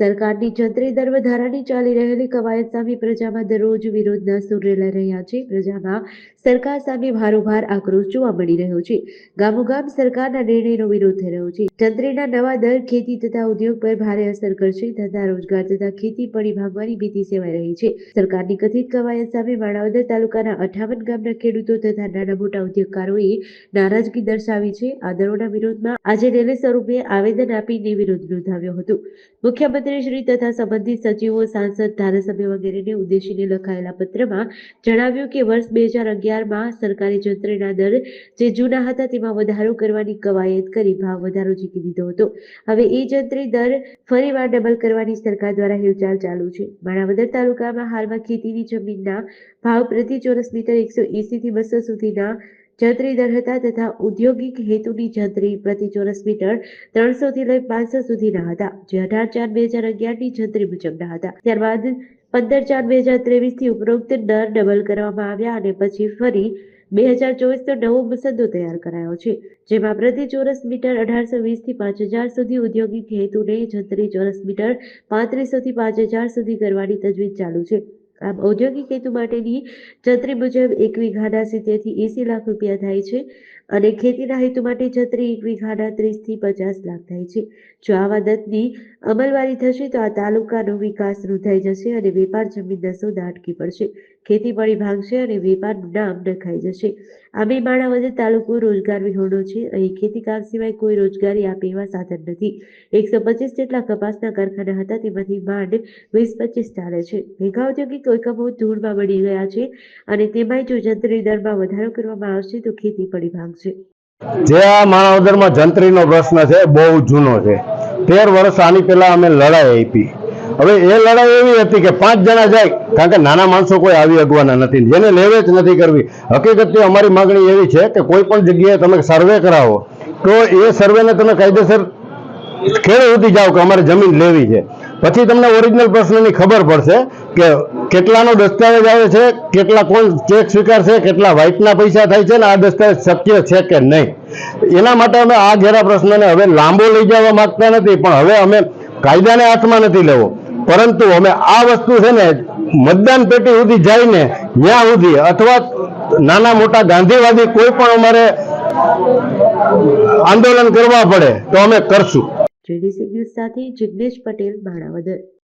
સરકારની જંત્રી દર વધારાની ચાલી રહેલી કવાયત સામે પ્રજામાં દરરોજ વિરોધના સૂર રેલાઈ રહ્યા છે. પ્રજામાં સરકાર સામે ભારોભાર આક્રોશ જોવા મળી રહ્યો છે. ગામોગામ સરકારના નિર્ણયનો વિરોધ થઈ રહ્યો છે. જંત્રીના નવા દર ખેતી તથા ઉદ્યોગ પર ભારે અસર કરશે ધંધા રોજગાર તથા ખેતી પડી ભાંગવાની ભીતિ સેવાઈ રહી છે. સરકારની કથિત કવાયત સામે માણાવદર તાલુકાના અઠાવન ગામના ખેડૂતો તથા નાના મોટા ઉદ્યોગકારોએ નારાજગી દર્શાવી છે. આ દરોના વિરોધમાં આજે રેલી સ્વરૂપે આવેદન આપીને વિરોધ નોંધાવ્યો હતો. મુખ્યમંત્રી શ્રી તથા સંબંધિત સચિવો, સાંસદ, ધારાસભ્ય વગેરેને ઉદ્દેશીને લખાયેલા પત્રમાં જણાવ્યું કે વર્ષ બે હજાર અગિયારમાં સરકારી જંત્રીના દર જે જૂના હતા તેમાં વધારો કરવાની કવાયત કરી ભાવ વધારો જીતી દીધો હતો. હવે એ જંત્રી દર ફરીવાર ડબલ કરવાની સરકાર દ્વારા હિલચાલ ચાલુ છે. માણાવદર તાલુકામાં હાલમાં ખેતીની જમીનના ભાવ પ્રતિ ચોરસ મીટર એકસો એસી થી બસો સુધીના જંત્રી દર હતા તથા ઔદ્યોગિક હેતુની જંત્રી પ્રતિ ચોરસ મીટર ત્રણસો થી લઈ પાંચસો સુધીના હતા. જે અઢાર ચાર બે હજાર અગિયારની જંત્રી મુજબના હતા. ત્યારબાદ પંદર ચાર બે હજાર ત્રેવીસથી ઉપરોક્ત દર ડબલ કરવામાં આવ્યા અને પછી ફરી બે હજાર ચોવીસનો નવો મુસદ્દો તૈયાર કરાયો છે. જેમાં પ્રતિ ચોરસ મીટર અઢારસો વીસથી પાંચ હજાર સુધી ઔદ્યોગિક હેતુને જંત્રી ચોરસ મીટર પાંત્રીસો થી પાંચ હજાર સુધી કરવાની તજવીજ ચાલુ છે. આમ ઔદ્યોગિક હેતુ માટેની છત્રી મુજબ એક વીઘાના સિત્તેરથી એસી લાખ રૂપિયા થાય છે અને ખેતીના હેતુ માટે છત્રી એક વીઘાના ત્રીસથી પચાસ લાખ થાય છે. જો આવા દત્તની અમલવારી થશે તો આ તાલુકાનો વિકાસ રૂધાઈ જશે અને વેપાર જમીનના સોદા અટકી પડશે. ખેતી પડી ભાંગશે અને વેપારનું નામ નખાઈ જશે. આમે માણાવદર તાલુકો રોજગાર વિહોણો છે. અહીં ખેતી કામ સિવાય કોઈ રોજગારી આપે એવા સાધન નથી. એકસો પચીસ જેટલા કપાસના કારખાના હતા, તેમાંથી માંડ વીસ પચીસ ચાલે છે. ભેગા ઔદ્યોગિક એકમો ધૂળમાં બળી ગયા છે અને તેમાંય જો જંત્રી દરમાં વધારો કરવામાં આવશે તો ખેતી પડી ભાંગશે. જે આ માણાવદરમાં જંત્રીનો પ્રશ્ન છે બહુ જૂનો છે. તેર વર્ષ આની પહેલા અમે લડાઈ આપી. હવે એ લડાઈ એવી હતી કે પાંચ જણા જાય, કારણ કે નાના માણસો કોઈ આવી અગવાના નથી. જેને લેવે જ નથી કરવી. હકીકતથી અમારી માગણી એવી છે કે કોઈ પણ જગ્યાએ તમે સર્વે કરાવો. તો એ સર્વેને તમે કાયદેસર ખેડે સુધી જાઓ કે અમારે જમીન લેવી છે. પછી તમને ઓરિજિનલ પ્રશ્નની ખબર પડશે કે કેટલાનો દસ્તાવેજ આવે છે, કેટલા કોણ ચેક સ્વીકારશે, કેટલા વ્હાઇટના પૈસા થાય છે ને આ દસ્તાવેજ શક્ય છે કે નહીં? એના માટે અમે આ ઘેરા પ્રશ્નને હવે લાંબો લઈ જવા માગતા નથી, પણ હવે અમે કાયદાને હાથમાં નથી લેવો. પરંતુ અમે આ વસ્તુ છે ને, મતદાન પેટી સુધી જઈને ત્યાં સુધી અથવા નાના મોટા ગાંધીવાદી કોઈ પણ અમારે આંદોલન કરવા પડે તો અમે કરશું. જીડીસી ન્યૂઝ સાથે જિગ્નેશ પટેલ માણાવદર